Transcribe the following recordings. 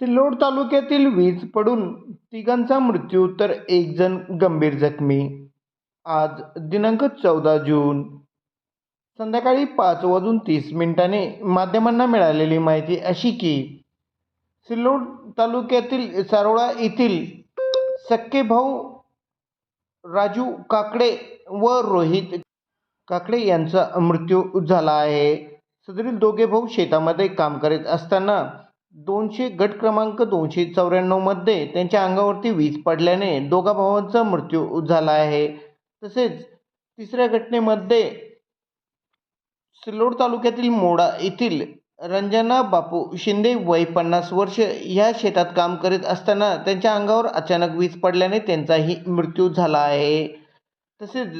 सिल्लोड तालुक्यातील वीज पडून तिघांचा मृत्यू तर एक जण गंभीर जखमी. आज दिनांक चौदा जून. संध्याकाळी पाच वाजून तीस मिनिटांनी माध्यमांना मिळालेली माहिती अशी की सिल्लोड तालुक्यातील सारोळा येथील सक्के भाऊ राजू काकडे व रोहित काकडे यांचा मृत्यू झाला आहे. सदरील दोघे भाऊ शेतामध्ये काम करीत असताना दोनशे गट क्रमांक दोनशे चौऱ्याण्णवमध्ये त्यांच्या अंगावरती वीज पडल्याने दोघा भावांचा मृत्यू झाला आहे. तसेच तिसऱ्या घटनेमध्ये सिल्लोड तालुक्यातील मोडा येथील रंजना बापू शिंदे वय पन्नास वर्ष ह्या शेतात काम करीत असताना त्यांच्या अंगावर अचानक वीज पडल्याने त्यांचाही मृत्यू झाला आहे. तसेच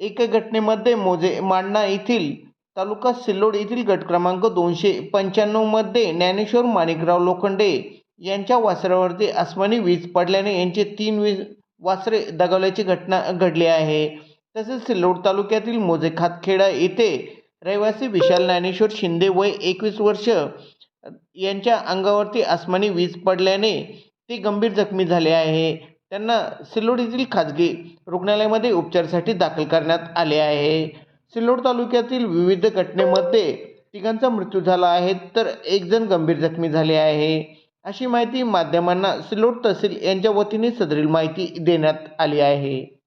एका घटनेमध्ये मोजे मांडणा येथील तालुका सिल्लोड येथील गट क्रमांक दोनशे पंच्याण्णवमध्ये ज्ञानेश्वर माणिकराव लोखंडे यांच्या वासरावरती आसमानी वीज पडल्याने यांचे तीन वीज वासरे दगावल्याची घटना घडली आहे. तसेच सिल्लोड तालुक्यातील मोजे खातखेडा येथे रहिवासी विशाल ज्ञानेश्वर शिंदे वय एकवीस वर्ष यांच्या अंगावरती आसमानी वीज पडल्याने ते गंभीर जखमी झाले आहे. त्यांना सिल्लोड येथील खाजगी रुग्णालयामध्ये उपचारासाठी दाखल करण्यात आले आहे. सिल्लोड तालुक्यातील विविध घटनेमध्ये तिघांचा मृत्यू झाला आहे तर एक जण गंभीर जखमी झाले आहे. अशी माहिती माध्यमांना सिल्लोड तहसील यांच्या वतीने सदरील माहिती देण्यात आली आहे.